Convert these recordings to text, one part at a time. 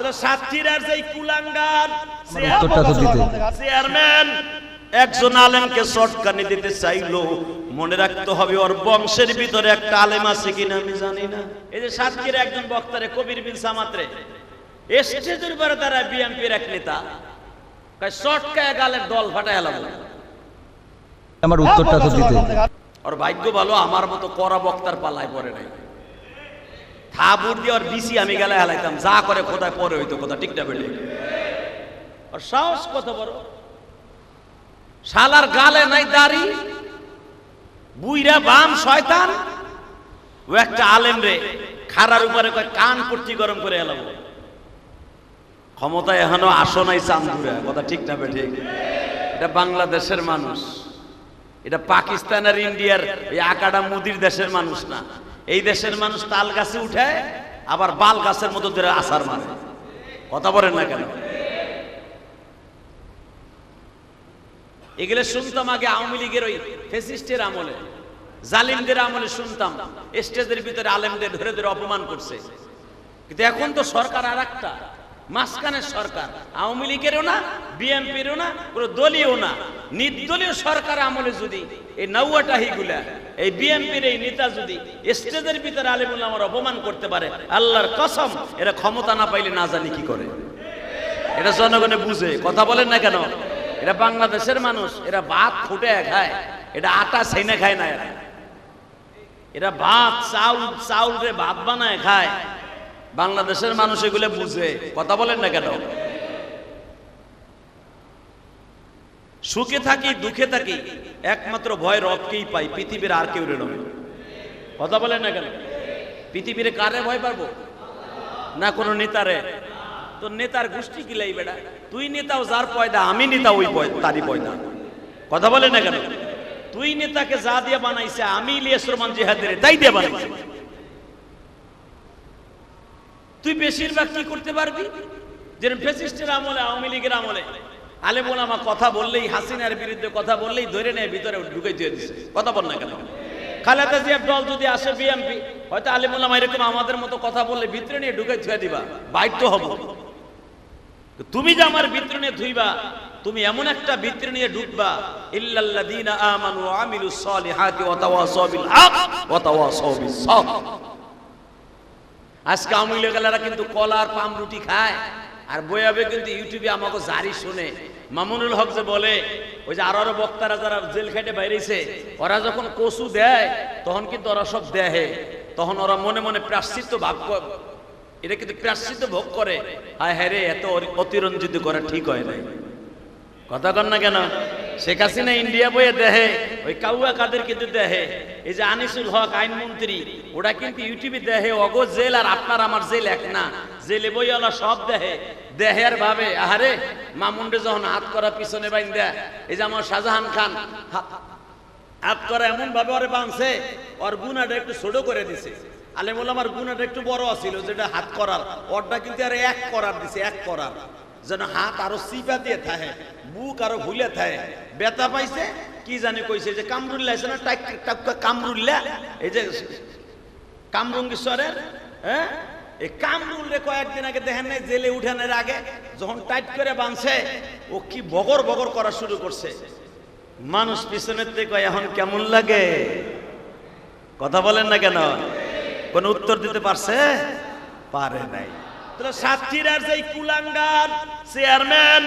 তাহলে সাতক্ষীরার যে কুলাঙ্গার চেয়ারম্যান একজন আলেমকে শর্টকানি দিতে চাইলো। মনে রাখতে হবে ওর বংশের ভিতরে একটা আলেম আছে কিনা আমি জানি না। এই যে সাতক্ষীরা একজন বক্তারে কবির বিন সামাত্রে। স্টেজের উপরে তারা বিএনপির এক নেতা। শর্টকায় গালের দল ফাটা আমার উত্তরটা তো দিতে। ওর ভাগ্য ভালো আমার মতো করা বক্তার পালায় পড়ে নাই। থাবুর দিয়ে ওর বিসি আমি গেলে হেলাইতাম। যা করে কোথায় পরে হইতো কোথা ঠিকটা বেলে ওর সাহস কত বড়? শালার গালে নাই দাড়ি বুইরা বাম শয়তান। ও একটা আলেম রে খারার উপরে কান পট্টি গরম করে এলাম ক্ষমতা এখনও আসো নাই চান্দুরা, কথা ঠিক না ঠিক এটা বাংলাদেশের মানুষ। এটা পাকিস্তান আর ইন্ডিয়ার, এই আকাডা মুদির দেশের মানুষ না। এই দেশের মানুষ তাল গাছে উঠে, আবার বাল গাছের মতো ধরে আসার মারে। কথা বলেন না কেন? এগুলো শুনতাম আগে আওয়ামী লীগের ওই ফেসিস্টের আমলে, জালিমদের আমলে শুনতাম, স্টেজের ভিতরে আলেমদের ধরে ধরে অপমান করছে। কিন্তু এখন তো সরকার আর একটা মাঝখানের সরকার। আওয়ামী লীগেরও না, বিএনপিরও না কোনো দলীয় না। নির্দলীয় সরকার আমলে যদি এই নৌয়াটাহি গুলা এই বিএনপির এই নেতা যদি স্টেজের ভিতরে আলেমুল আমার অপমান করতে পারে, আল্লাহর কসম, এরা ক্ষমতা না পাইলে না জানি কি করে। এটা জনগণে বুঝে, কথা বলেন না কেন? এরা বাংলাদেশের মানুষ, এরা ভাত ফুটে খায়, এটা আটা সেনে খায় না এরা। এরা ভাত চাউল চাউল রে ভাত বানায় খায়। বাংলাদেশের মানুষ এগুলো বুঝে। কথা বলেন না কেন? সুখে থাকি, দুঃখে থাকি, একমাত্র ভয় রবকেই পাই, পৃথিবীর আর কেউ রেল কথা বলেন না কেন? পৃথিবীর কারে ভয় পাবো? না কোনো নেতারে? তো নেতার গোষ্ঠী কি লাই বেটা? তুই নেতাও যার পয়দা, আমি নেতা ওই তারই পয়দা। কথা বলে না কেন? তুই নেতাকে যা দিয়ে বানাইছে, আমি ইলিয়াস রহমান জিহাদের, তাই দিয়ে বানাইছে। তুই বেশিরভাগ কি করতে পারবি? যেরকম ফেসিস্টের আমলে, আওয়ামী লীগের আমলে। আলে বলামা কথা বললেই, হাসিনার বিরুদ্ধে কথা বললেই ধরে নেয়, ভিতরে ঢুকে দিয়ে দিছে। কথা বল না কেন? খালেদা জিয়ার দল যদি আসে বিএমপি হয়তো আলিমুল্লামা এরকম আমাদের মতো কথা বললে ভিতরে নিয়ে ঢুকে থুয়ে দিবা। বাধ্য হব। তুমি যে আমার ভিতরে নিয়ে ধুইবা, তুমি এমন একটা ভিতরে নিয়ে ঢুকবা, ইল্লাল্লাযীনা আমানু ওয়া আমিলুস সালিহাতি ওয়া তাওয়াসাউ বিল হক ওয়া তাওয়াসাউ বিস আজকে আওয়ামী লীগেরা কিন্তু কলা আর পাম রুটি খায়। আর বইয়াবে কিন্তু ইউটিউবে আমাকে জারি শুনে। মামুনুল হক যে বলে, ওই যে আরও বক্তারা যারা জেল খেটে বাইরেছে, ওরা যখন কচু দেয়, তখন কিন্তু ওরা সব দেহে। তখন ওরা মনে মনে প্রাশ্চিত্য ভাব এটা কিন্তু প্রাশ্চিত্য ভোগ করে। হায় হ্যাঁ রে, এত অতিরঞ্জিত করা ঠিক হয় নাই। কথা কন না কেন? শেখ হাসিনা ইন্ডিয়া বইয়ে দেহে, ওই কাউয়া কাদের কিন্তু দেহে। এই যে আনিসুল হক আইনমন্ত্রী ওরা কিন্তু ইউটিউবে দেহে, অগো জেল আর আপনার আমার জেল এক না। জেলে বইওয়ালা সব দেহে। দেহের ভাবে, আহারে মামুন্ডে যখন হাত করা পিছনে বাইন দেয় এই যে আমার শাহজাহান খান, হাত করা এমন ভাবে ওরে বাঁধছে, ওর গুনাটা একটু ছোট করে দিছে। আলে বললাম আমার গুনাটা একটু বড় ছিল যেটা হাত করার। ওরটা কিন্তু আর এক করার দিছে, এক করার। যেন হাত আরও সিপা দিয়ে থাকে বুক আরও ভুলে থাকে। বেতা পাইছে? কি জানি কইছে যে কামরুল্লা আছে না টাক টাক কামরুল্লা এই যে কামরঙ্গীশ্বরের হ্যাঁ এই কামরুল রে কয়েকদিন আগে দেখেন নাই, জেলে উঠানোর আগে। যখন টাইট করে বাঁধছে, ও কি বগর বগর করা শুরু করছে। মানুষ পিছনের থেকে এখন কেমন লাগে? কথা বলেন না কেন? কোন উত্তর দিতে পারছে? পারে নাই। চেয়ারম্যান,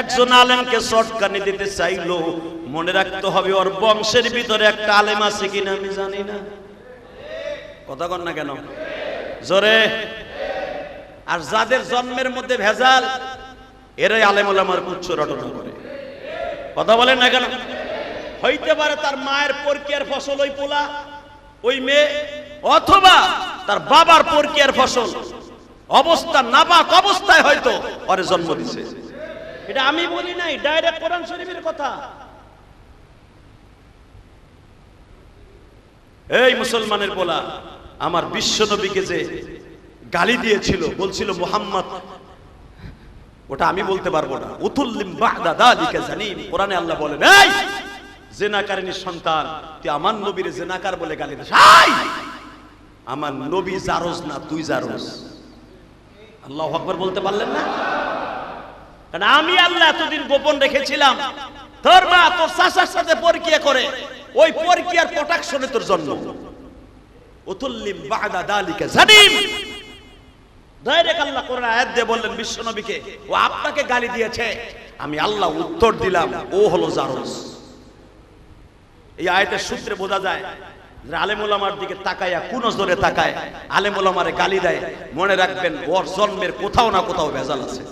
একজন আলেমকে দিতে চাইলো। মনে রাখতে হবে বংশের ভিতরে আছে আমি কথা না কেন? আর যাদের জন্মের মধ্যে ভেজাল, এরাই আলেম ওলামার উচ্চ রটনা করে। কথা বলেন না কেন? হইতে পারে তার মায়ের পরকিয়ার ফসল ওই পোলা, ওই মেয়ে, অথবা তার বাবার পরকিয়ার ফসল। অবস্থা নাপাক অবস্থায় হয়তো ওরে জন্ম দিছে। এটা আমি বলি নাই ডাইরেক্ট কোরআন শরীফের কথা। এই মুসলমানের বলা আমার বিশ্ব নবীকে যে গালি দিয়েছিল বলছিল মোহাম্মদ ওটা আমি বলতে পারব না। উতুল্লিম বাদা দালিকা জানিম কোরআনে আল্লাহ বলেন এই জেনাকারিনীর সন্তান তুই আমার নবীর জেনাকার বলে গালি দিস! আমার নবী জারজ না তুই জারজ? আল্লাহ আকবর বলতে পারলেন না? কারণ আমি আল্লাহ এতদিন গোপন রেখেছিলাম। তোর মা, তোর শাসার সাথে পরকিয়া করে। ওই পরকিয়ার প্রোটেকশনে তোর জন্ম। উতুল্লিম বাদা দালিকা জানিম। ডাইরেক্ট আল্লাহ কোরআন আয়াত দিয়ে বললেন বিশ্ব নবীকে ও আপনাকে গালি দিয়েছে। আমি আল্লাহ উত্তর দিলাম, ও হলো জারস এই আয়াতের সূত্রে বোঝা যায় আলেমুলামার দিকে তাকায়া কোন নজরে তাকায় আলেমুলামারে গালি দেয়, মনে রাখবেন ওর জন্মের কোথাও না কোথাও ভেজাল আছে।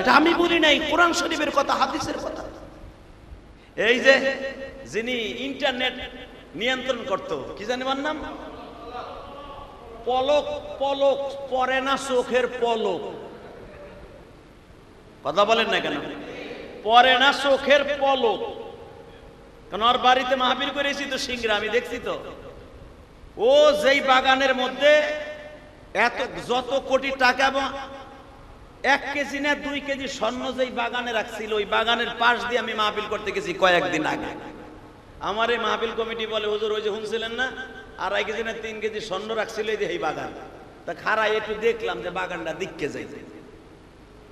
এটা আমি বলি নাই, কোরআন শরীফের কথা, হাদিসের কথা। এই যে যিনি ইন্টারনেট নিয়ন্ত্রণ করত, কি জানি ওর নাম? পলক পলক, পরে না চোখের পলক। কথা বলেন না কেন? পরে না চোখের পলক। কারণ ওর বাড়িতে মাহফিল করেছি তো সিংরা, আমি দেখছি তো। ও যেই বাগানের মধ্যে এত, যত কোটি টাকা এবং এক কেজি না দুই কেজি স্বর্ণ যেই বাগানে রাখছিল, ওই বাগানের পাশ দিয়ে আমি মাহফিল করতে গেছি কয়েকদিন আগে। আমার এই মাহফিল কমিটি বলে, হুজুর, ওই যে শুনছিলেন না? আড়াই কেজি না তিন কেজি স্বর্ণ রাখছিল এই যে এই বাগান। তা খারাই একটু দেখলাম যে বাগানটা দিককে যাই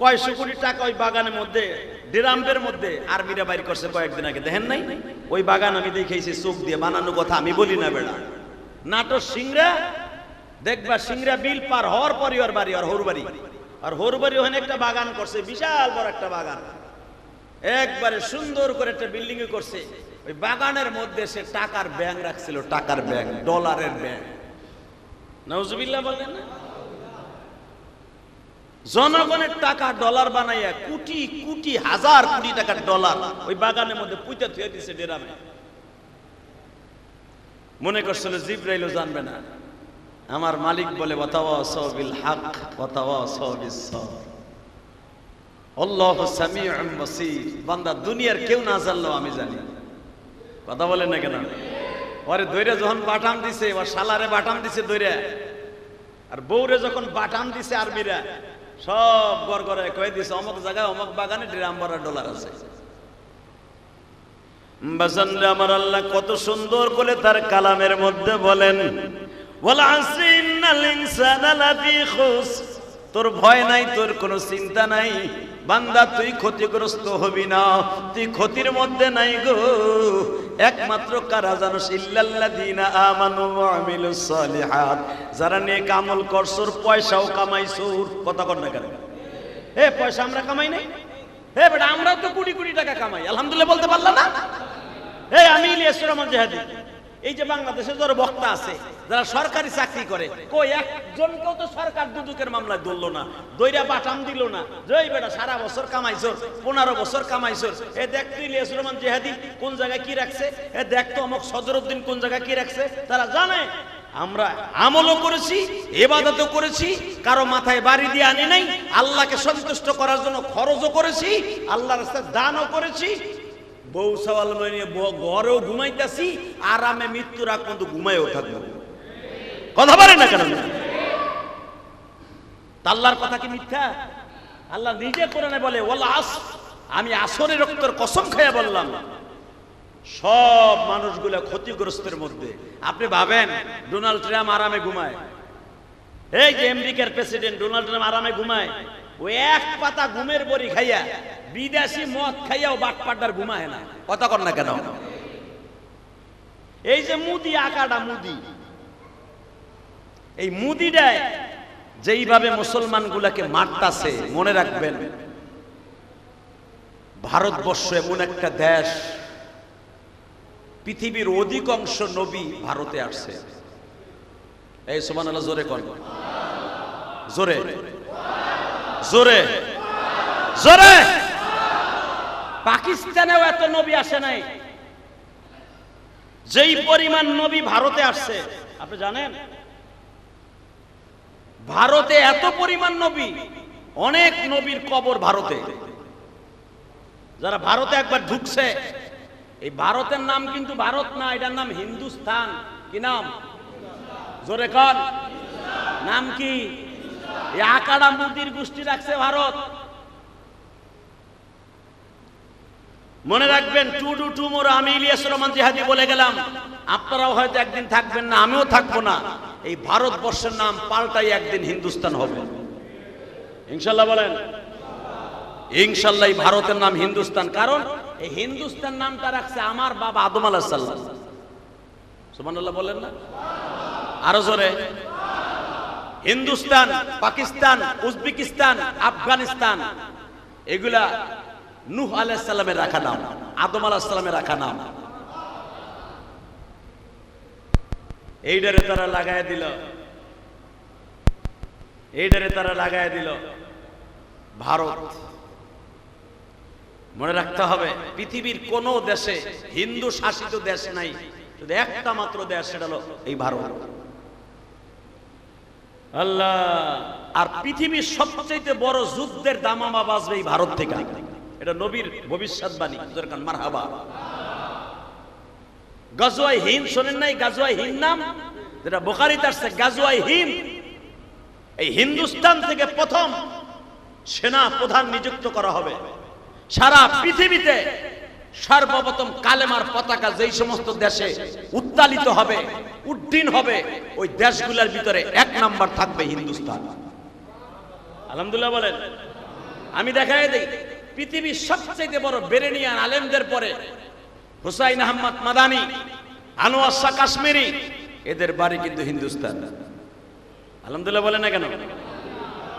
কয়শো কোটি টাকা ওই বাগানের মধ্যে ড্রাম্পের মধ্যে আর্মিরা বাইর করছে কয়েকদিন আগে, দেখেন নাই? ওই বাগান আমি দেখেছি চোখ দিয়ে বানানো কথা আমি বলি না বেড়া। নাটোর সিংরা দেখবা সিংরা বিল পার হওয়ার পরই ওর বাড়ি আর হোর বাড়ি। আর হোর বাড়ি ওখানে একটা বাগান করছে, বিশাল বড় একটা বাগান। একবারে সুন্দর করে একটা বিল্ডিং করছে। ওই বাগানের মধ্যে সে টাকার ব্যাংক রাখছিল, টাকার ব্যাংক, ডলারের ব্যাংক। নজবিল্লা বললেন না? জনগণের টাকা ডলার বানাইয়া কোটি কোটি হাজার কোটি টাকার ডলার ওই বাগানের মধ্যে পুঁতে থুয়ে দিছে ডেরামে। মনে করছিল জিব্রাইলও জানবে না। আমার মালিক বলে ওয়াতাওয়া সবিল হক ওয়াতাওয়া সবিস সবর আল্লাহ সামিউম বাসীর। বান্দা, দুনিয়ার কেউ না জানলো আমি জানি। কথা বলেন না কেন? ওরে দৈরে যখন বাটাম দিছে, ওর শালারে বাটাম দিছে দৈরে। আর বউরে যখন বাটাম দিছে আর্মিরা সব গড় গড়ে কয়ে দিছে, অমুক জায়গায় অমুক বাগানে ড্রাম ভরা ডলার আছে। আমার আল্লাহ কত সুন্দর করে তার কালামের মধ্যে বলেন তোর ভয় নাই, তোর কোনো চিন্তা নাই। বান্দা, তুই ক্ষতিগ্রস্ত হবি না, তুই ক্ষতির মধ্যে নাই গো। একমাত্র কারা জানো? সালিহাত। যারা নেক আমল করছর পয়সাও কামাইছো। কথা কর না কেন? এ, পয়সা আমরা কামাই নাই? হে বেটা, আমরাও তো কুড়ি কুড়ি টাকা কামাই। আলহামদুলিল্লাহ বলতে পারলাম না? এই আমি ইলিয়াস রহমান জেহাদি। এই যে বাংলাদেশে যারা বক্তা আছে, যারা সরকারি চাকরি করে, কই একজনকেও তো সরকার দুদুকের মামলায় ধরলো না, দইরা বাটাম দিল না জয় বেটা সারা বছর কামাইছর, পনেরো বছর কামাইছর, এ দেখ তুই ইলিয়াস রহমান জেহাদি কোন জায়গায় কি রাখছে, এ দেখ তো অমুক সদরউদ্দিন কোন জায়গায় কি রাখছে, তারা জানে। আমরা আমলও করেছি এবাদতও করেছি, কারও মাথায় বাড়ি দিয়ে আনি নাই, আল্লাহকে সন্তুষ্ট করার জন্য খরচও করেছি, আল্লাহর রাস্তায় দানও করেছি বউ সওয়াল নিয়ে ঘরেও ঘুমাইতেছি, আরামে মৃত্যুর আগ পর্যন্ত ঘুমাইও থাকব। কথা বলে না কেন? আল্লাহর কথা কি মিথ্যা? আল্লাহ নিজে কোরআনে বলে ওয়াল্লাহ আস আমি আসরের রক্তের কসম খাইয়া বললাম, সব মানুষগুলো ক্ষতিগ্রস্তের মধ্যে। আপনি ভাবেন, ডোনাল্ড ট্রাম্প আরামে ঘুমায়? এই যে আমেরিকার প্রেসিডেন্ট ডোনাল্ড ট্রাম্প আরামে ঘুমায়? ও এক পাতা ঘুমের বড়ি খাইয়া বিদেশি মদ খাইয়াও বাটপাড্ডার ঘুমায় না। কথা কর না কেন? এই যে মুদি আকাটা মুদি। এই মুদিটায় যেইভাবে মুসলমান গুলাকে মারতাছে মনে রাখবেন ভারতবর্ষ এমন একটা দেশ পৃথিবীর অধিকাংশ নবী ভারতে আসছে। এই সোমান আল্লাহ জোরে কন। জোরে। জোরে। জোরে। পাকিস্তানেও এত নবী আসে নাই। যেই পরিমাণ নবী ভারতে আসছে, আপনি জানেন? ভারতে এত পরিমাণ নবী, অনেক নবীর কবর ভারতে। যারা ভারতে একবার ঢুকছে, এই ভারতের নাম কিন্তু ভারত না, এটার নাম হিন্দুস্তান। কি নাম? জোরে কন। নাম কি? আকাড়া মুদির গোষ্ঠী রাখছে ভারত। মনে রাখবেন টু ডু টু মোর আমি ইলিয়াস রহমান জিহাদি বলে গেলাম। আপনারাও হয়তো একদিন থাকবেন না, আমিও থাকব না। এই ভারতবর্ষের নাম পাল্টাই একদিন হিন্দুস্তান হবে। ইনশাল্লাহ বলেন। ইনশাল্লাহ ভারতের নাম হিন্দুস্তান, কারণ এই হিন্দুস্তান নামটা রাখছে আমার বাবা আদম আলাহ সাল্লাম সুবহানাল্লাহ বলেন না? আরও জোরে। হিন্দুস্তান, পাকিস্তান, উজবেকিস্তান, আফগানিস্তান, এগুলা নূহ আলাইহিস সালামের রাখা নাম, আদম আলাইহিস সালামের রাখা নাম। এইটারে তারা লাগায় দিল। এইটারে তারা লাগায় দিল। ভারত। মনে রাখতে হবে, পৃথিবীর কোন দেশে হিন্দু শাসিত দেশ নাই, শুধু একটা মাত্র দেশ, সেটা হলো এই ভারত। আল্লাহ, আর পৃথিবীর সবচেয়ে বড় যুদ্ধের দামামা বাজবে এই ভারত থেকে। এটা নবীর ভবিষ্যৎবাণী দরকার মারহাবা। গাজওয়াই হিন্দ, শোনেন নাই? গাজুয়াই হিন্দ নাম? যেটা বোকারিতে আসছে, গাজওয়াই হিন্দ। এই হিন্দুস্তান থেকে প্রথম সেনা প্রধান নিযুক্ত করা হবে। সারা পৃথিবীতে সর্বপ্রথম কালেমার পতাকা যেই সমস্ত দেশে উত্তালিত হবে, উড্ডীন হবে, ওই দেশগুলোর ভিতরে এক নাম্বার থাকবে হিন্দুস্তান। আলহামদুলিল্লাহ বলেন। আমি দেখাই দিই। পৃথিবীর সবচেয়ে বড় বেরেনিয়ান আলেমদের পরে হুসাইন আহমদ মাদানি, আনোয়ার শাহ কাশ্মীরি, এদের বাড়ি কিন্তু হিন্দুস্তান। আলহামদুলিল্লাহ বলে না কেন?